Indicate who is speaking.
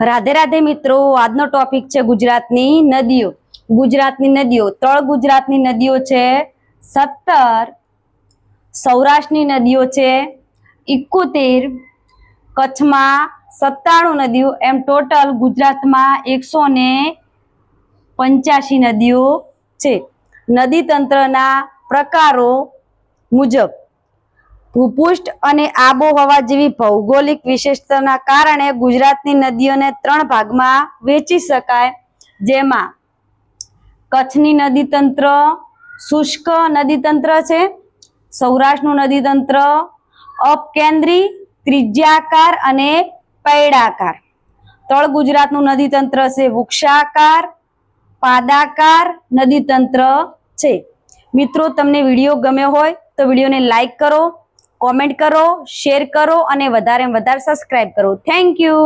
Speaker 1: રાધે રાધે મિત્રો, આજનો ટોપિક છે ગુજરાતની નદીઓ. ગુજરાતની નદીઓ તળ ગુજરાતની નદીઓ છે, સત્તર સૌરાષ્ટ્રની નદીઓ છે ઇકોતેર કચ્છમાં સત્તાણું નદીઓ, એમ ટોટલ ગુજરાતમાં એકસો ને પંચ્યાસી નદીઓ છે. નદી તંત્રના પ્રકારો મુજબ ભૂપૃષ્ઠ અને આબોહવા જેવી ભૌગોલિક વિશેષતાના કારણે ગુજરાતની નદીઓને ત્રણ ભાગમાં વહેંચી શકાય. જેમાં કચ્છની નદી તંત્ર શુષ્ક નદી તંત્ર છે, સૌરાષ્ટ્રનું નદી તંત્ર અપકેન્દ્રી, ત્રિજ્યાકાર અને પૈડાકાર. તળ ગુજરાતનું નદી તંત્ર છે, વૃક્ષાકાર, પાદાકાર નદી તંત્ર છે. મિત્રો, તમને વીડિયો ગમ્યો હોય તો વિડીયોને લાઈક કરો કોમેન્ટ કરો શેર કરો અને વધારે વધારે સબસ્ક્રાઇબ કરો. Thank you